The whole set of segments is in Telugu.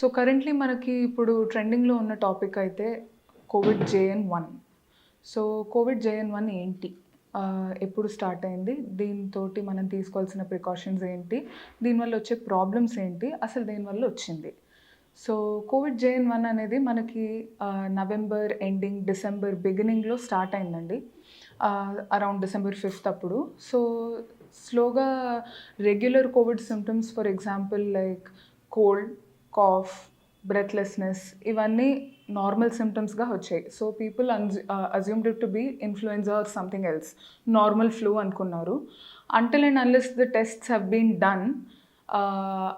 సో కరెంట్లీ మనకి ఇప్పుడు ట్రెండింగ్లో ఉన్న టాపిక్ అయితే Covid JN one so Covid JN one ఏంటి? ఎప్పుడు స్టార్ట్ అయింది? దీంతో మనం తీసుకోవాల్సిన ప్రికాషన్స్ ఏంటి? దీనివల్ల వచ్చే ప్రాబ్లమ్స్ ఏంటి? అసలు దీనివల్ల వచ్చింది. సో కోవిడ్ జేఎన్ వన్ అనేది మనకి నవంబర్ ఎండింగ్ డిసెంబర్ బిగినింగ్లో స్టార్ట్ అయిందండి. అరౌండ్ డిసెంబర్ ఫిఫ్త్ అప్పుడు. సో స్లోగా regular Covid symptoms for example like cold cough breathlessness ఇవన్నీ నార్మల్ సిమ్టమ్స్గా వచ్చాయి. So people assumed it to be influenza or something else normal flu అనుకున్నారు. Until and unless the tests have been done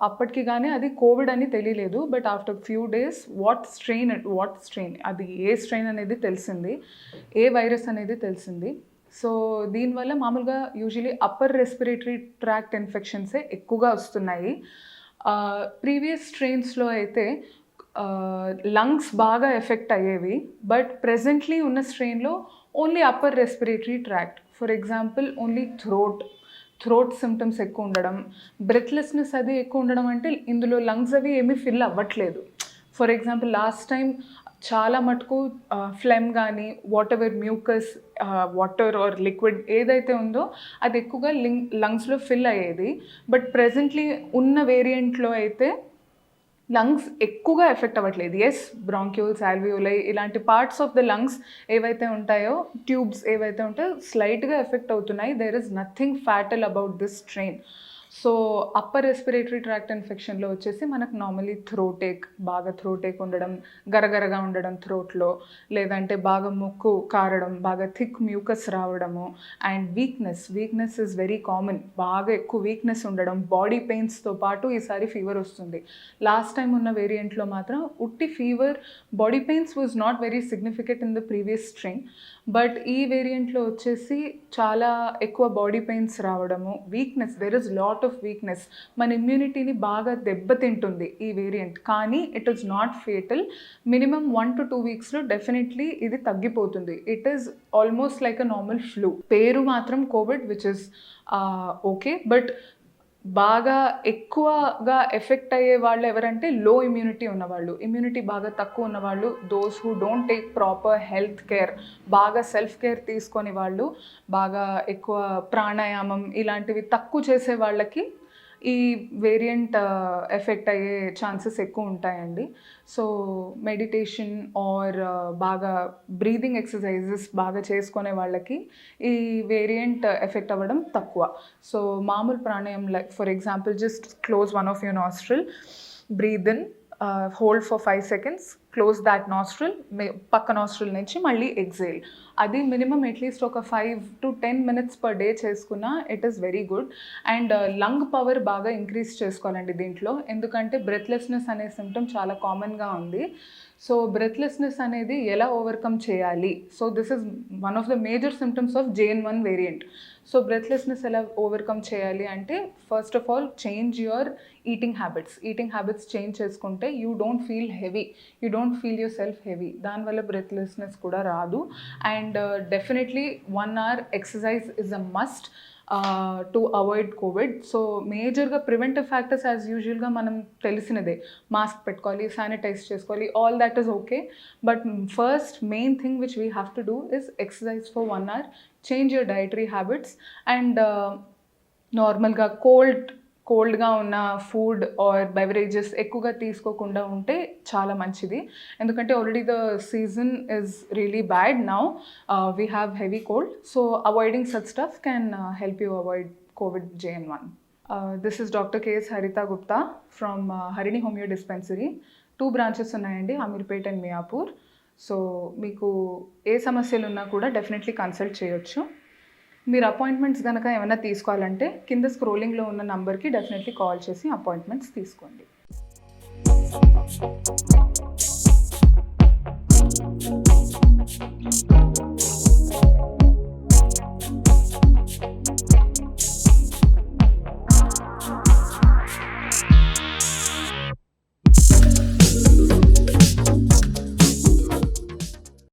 అప్పటికి కానీ అది కోవిడ్ అని తెలియలేదు. But after few days what strain what strain అది ఏ స్ట్రెయిన్ అనేది తెలిసింది. ఏ వైరస్ అనేది తెలిసింది. సో దీనివల్ల మామూలుగా యూజువలీ అప్పర్ రెస్పిరేటరీ ట్రాక్ట్ ఇన్ఫెక్షన్సే ఎక్కువగా వస్తున్నాయి. ప్రీవియస్ స్ట్రెయిన్స్లో అయితే లంగ్స్ బాగా ఎఫెక్ట్ అయ్యేవి బట్ ప్రెజెంట్లీ ఉన్న స్ట్రెయిన్లో only upper respiratory tract for example only throat throat symptoms ఎక్కువ ఉండడం బ్రెత్లెస్నెస్ అది ఎక్కువ ఉండడం అంటే ఇందులో లంగ్స్ అవి ఏమీ ఫిల్ అవ్వట్లేదు. ఫర్ ఎగ్జాంపుల్ లాస్ట్ టైం చాలా మటుకు ఫ్లెమ్ కానీ whatever mucus water or liquid ఏదైతే ఉందో అది ఎక్కువగా లింగ్ లంగ్స్లో ఫిల్ అయ్యేది. బట్ ప్రెజెంట్లీ ఉన్న వేరియంట్లో అయితే లంగ్స్ ఎక్కువగా ఎఫెక్ట్ అవ్వట్లేదు. ఎస్ బ్రాంక్యూల్స్ ఆల్వియోలై ఇలాంటి పార్ట్స్ ఆఫ్ ద లంగ్స్ ఏవైతే ఉంటాయో ట్యూబ్స్ ఏవైతే ఉంటాయో స్లైట్గా ఎఫెక్ట్ అవుతున్నాయి. There is nothing fatal about this strain so upper respiratory tract ఇన్ఫెక్షన్లో వచ్చేసి మనకు నార్మలీ థ్రోటేక్ బాగా థ్రోటేక్ ఉండడం గరగరగా ఉండడం థ్రోట్లో లేదంటే బాగా ముక్కు కారడం బాగా థిక్ మ్యూకస్ రావడము and weakness weakness is very common బాగా ఎక్కువ వీక్నెస్ ఉండడం బాడీ పెయిన్స్తో పాటు ఈసారి ఫీవర్ వస్తుంది. లాస్ట్ టైం ఉన్న వేరియంట్లో మాత్రం ఉట్టి fever body pains was not very significant in the previous strain but ఈ వేరియంట్లో వచ్చేసి చాలా ఎక్కువ బాడీ పెయిన్స్ రావడము weakness there is lot of weakness మన ఇమ్యూనిటీని బాగా దెబ్బతింటుంది ఈ వేరియంట్ కానీ it is not fatal minimum one to two వీక్స్లో definitely ఇది తగ్గిపోతుంది. It is almost like a normal flu పేరు మాత్రం Covid which is okay but బాగా ఎక్కువగా ఎఫెక్ట్ అయ్యే వాళ్ళు ఎవరంటే లో ఇమ్యూనిటీ ఉన్నవాళ్ళు. ఇమ్యూనిటీ బాగా తక్కువ ఉన్నవాళ్ళు those who don't take proper health care బాగా సెల్ఫ్ కేర్ తీసుకొని వాళ్ళు బాగా ఎక్కువ ప్రాణాయామం ఇలాంటివి తక్కువ చేసే వాళ్ళకి ఈ వేరియంట్ ఎఫెక్ట్ uh, అయ్యే ఛాన్సెస్ ఎక్కువ ఉంటాయండి. సో మెడిటేషన్ ఆర్ బాగా బ్రీదింగ్ ఎక్సర్సైజెస్ బాగా చేసుకునే వాళ్ళకి ఈ వేరియంట్ ఎఫెక్ట్ uh, అవ్వడం తక్కువ. సో మామూలు pranayama like for example just close one of your nostril breathe in hold for five seconds close that nostril పక్క నాస్ట్రిల్ నుంచి మళ్ళీ ఎగ్జైల్ అది మినిమం అట్లీస్ట్ ఒక five to ten minutes per day చేసుకున్నా it is very good and lung power బాగా ఇంక్రీజ్ చేసుకోవాలండి దీంట్లో. ఎందుకంటే బ్రెత్లెస్నెస్ అనే సిమ్టమ్ చాలా కామన్గా ఉంది. సో బ్రెత్లెస్నెస్ అనేది ఎలా ఓవర్కమ్ చేయాలి? So this is one of the major symptoms of JN one variant so breathlessness ఎలా ఓవర్కమ్ చేయాలి అంటే first of all change your eating habits eating habits change చేసుకుంటే you don't feel heavy you don't feel yourself heavy దానివల్ల బ్రెత్లెస్నెస్ కూడా రాదు. And definitely one hour exercise is a must to avoid Covid so మేజర్గా ప్రివెంటివ్ ఫ్యాక్టర్స్ యాజ్ యూజువల్గా మనం తెలిసినదే. మాస్క్ పెట్టుకోవాలి శానిటైజ్ చేసుకోవాలి all that is okay but first main thing which we have to do is exercise for one hour change your dietary habits and నార్మల్గా కోల్డ్ కోల్డ్గా ఉన్న ఫుడ్ ఆర్ బెవరేజెస్ ఎక్కువగా తీసుకోకుండా ఉంటే చాలా మంచిది. ఎందుకంటే already the season is really bad now we have heavy cold so avoiding such stuff can help you avoid Covid JN one this is doctor K S Haritha Gupta from Harini homoeo dispensary two branches ఉన్నాయండి అమీర్పేట్ అండ్ మియాపూర్ సో మీకు ఏ సమస్యలు ఉన్నా కూడా డెఫినెట్లీ కన్సల్ట్ చేయొచ్చు. మీరు అపాయింట్మెంట్స్ కనుక ఏమైనా తీసుకోవాలంటే కింద స్క్రోలింగ్లో ఉన్న నంబర్కి డెఫినెట్లీ కాల్ చేసి అపాయింట్మెంట్స్ తీసుకోండి.